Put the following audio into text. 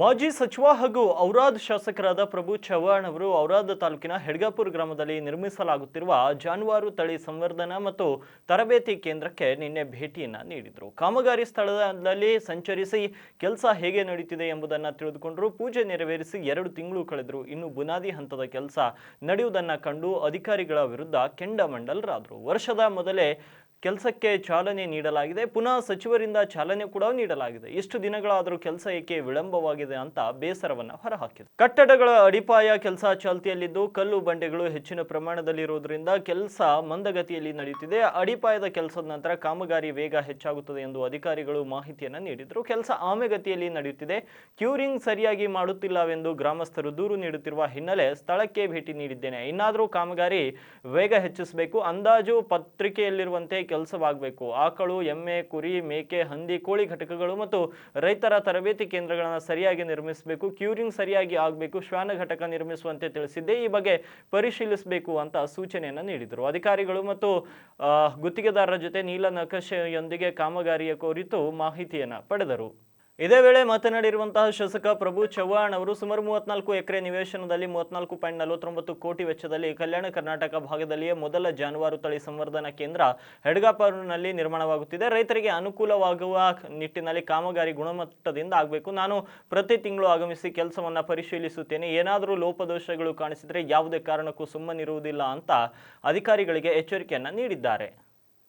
ಮಾಜಿ ಸಚಿವ ಹಾಗೂ ಔರಾದ್ ಶಾಸಕರಾದ ಪ್ರಭು ಚವ್ಹಾಣ್ ಅವರು ಔರಾದ್ ತಾಲೂಕಿನ ಹೆಡ್ಗಾಪುರ ಗ್ರಾಮದಲ್ಲಿ ನಿರ್ಮಿಸಲಾಗುತ್ತಿರುವ ಜಾನುವಾರು ತಳಿ ಸಂವರ್ಧನಾ ಮತ್ತು ತರಬೇತಿ ಕೇಂದ್ರಕ್ಕೆ ನಿನ್ನೆ ಭೇಟಿಯನ್ನ ನೀಡಿದರು. ಕಾಮಗಾರಿ ಸ್ಥಳದಲ್ಲಿ ಸಂಚರಿಸಿ ಕೆಲಸ ಹೇಗೆ ನಡೀತಿದೆ ಎಂಬುದನ್ನು ತಿಳಿದುಕೊಂಡರು. ಪೂಜೆ ನೆರವೇರಿಸಿ ಎರಡು ತಿಂಗಳು ಕಳೆದರು. ಇನ್ನು ಬುನಾದಿ ಹಂತದ ಕೆಲಸ ನಡೆಯುವುದನ್ನು ಕಂಡು ಅಧಿಕಾರಿಗಳ ವಿರುದ್ಧ ಕೆಂಡಮಂಡಲರಾದರು. ವರ್ಷದ ಮೊದಲೇ ಕೆಲಸಕ್ಕೆ ಚಾಲನೆ ನೀಡಲಾಗಿದೆ. ಪುನಃ ಸಚಿವರಿಂದ ಚಾಲನೆ ಕೂಡ ನೀಡಲಾಗಿದೆ. ಇಷ್ಟು ದಿನಗಳಾದರೂ ಕೆಲಸ ಏಕೆ ವಿಳಂಬವಾಗಿದೆ ಅಂತ ಬೇಸರವನ್ನು ಹೊರಹಾಕಿದೆ. ಕಟ್ಟಡಗಳ ಅಡಿಪಾಯ ಕೆಲಸ ಚಾಲ್ತಿಯಲ್ಲಿದ್ದು ಕಲ್ಲು ಬಂಡೆಗಳು ಹೆಚ್ಚಿನ ಪ್ರಮಾಣದಲ್ಲಿರುವುದರಿಂದ ಕೆಲಸ ಮಂದಗತಿಯಲ್ಲಿ ನಡೆಯುತ್ತಿದೆ. ಅಡಿಪಾಯದ ಕೆಲಸದ ನಂತರ ಕಾಮಗಾರಿ ವೇಗ ಹೆಚ್ಚಾಗುತ್ತದೆ ಎಂದು ಅಧಿಕಾರಿಗಳು ಮಾಹಿತಿಯನ್ನು ನೀಡಿದರು. ಕೆಲಸ ಆಮೆಗತಿಯಲ್ಲಿ ನಡೆಯುತ್ತಿದೆ. ಕ್ಯೂರಿಂಗ್ ಸರಿಯಾಗಿ ಮಾಡುತ್ತಿಲ್ಲವೆಂದು ಗ್ರಾಮಸ್ಥರು ದೂರು ನೀಡುತ್ತಿರುವ ಹಿನ್ನೆಲೆ ಸ್ಥಳಕ್ಕೆ ಭೇಟಿ ನೀಡಿದ್ದೇನೆ. ಇನ್ನಾದರೂ ಕಾಮಗಾರಿ ವೇಗ ಹೆಚ್ಚಿಸಬೇಕು. ಅಂದಾಜು ಪತ್ರಿಕೆಯಲ್ಲಿರುವಂತೆ ಕೆಲಸವಾಗಬೇಕು. ಆಕಳು, ಎಮ್ಮೆ, ಕುರಿ, ಮೇಕೆ, ಹಂದಿ, ಕೋಳಿ ಘಟಕಗಳು ಮತ್ತು ರೈತರ ತರಬೇತಿ ಕೇಂದ್ರಗಳನ್ನು ಸರಿಯಾಗಿ ನಿರ್ಮಿಸಬೇಕು, ಕ್ಯೂರಿಂಗ್ ಸರಿಯಾಗಿ ಆಗಬೇಕು, ಶ್ವಾನ ಘಟಕ ನಿರ್ಮಿಸುವಂತೆ ತಿಳಿಸಿದ್ದೆ. ಈ ಬಗ್ಗೆ ಪರಿಶೀಲಿಸಬೇಕು ಅಂತ ಸೂಚನೆಯನ್ನು ನೀಡಿದರು. ಅಧಿಕಾರಿಗಳು ಮತ್ತು ಗುತ್ತಿಗೆದಾರರ ಜೊತೆ ನೀಲ ನಕಾಶೆಯೊಂದಿಗೆ ಕಾಮಗಾರಿಯ ಕುರಿತು ಮಾಹಿತಿಯನ್ನು ಪಡೆದರು. ಇದೇ ವೇಳೆ ಮಾತನಾಡಿರುವಂತಹ ಶಾಸಕ ಪ್ರಭು ಚವ್ಹಾಣ್ ಅವರು ಸುಮಾರು ಮೂವತ್ನಾಲ್ಕು ಎಕರೆ ನಿವೇಶನದಲ್ಲಿ ಮೂವತ್ನಾಲ್ಕು ಪಾಯಿಂಟ್ ನಲವತ್ತೊಂಬತ್ತು ಕೋಟಿ ವೆಚ್ಚದಲ್ಲಿ ಕಲ್ಯಾಣ ಕರ್ನಾಟಕ ಭಾಗದಲ್ಲಿಯೇ ಮೊದಲ ಜಾನುವಾರು ತಳಿ ಸಂವರ್ಧನಾ ಕೇಂದ್ರ ಹೆಡ್ಗಾಪರ್ನಲ್ಲಿ ನಿರ್ಮಾಣವಾಗುತ್ತಿದೆ. ರೈತರಿಗೆ ಅನುಕೂಲವಾಗುವ ನಿಟ್ಟಿನಲ್ಲಿ ಕಾಮಗಾರಿ ಗುಣಮಟ್ಟದಿಂದ ಆಗಬೇಕು. ನಾನು ಪ್ರತಿ ತಿಂಗಳು ಆಗಮಿಸಿ ಕೆಲಸವನ್ನು ಪರಿಶೀಲಿಸುತ್ತೇನೆ. ಏನಾದರೂ ಲೋಪದೋಷಗಳು ಕಾಣಿಸಿದರೆ ಯಾವುದೇ ಕಾರಣಕ್ಕೂ ಸುಮ್ಮನಿರುವುದಿಲ್ಲ ಅಂತ ಅಧಿಕಾರಿಗಳಿಗೆ ಎಚ್ಚರಿಕೆಯನ್ನು ನೀಡಿದ್ದಾರೆ.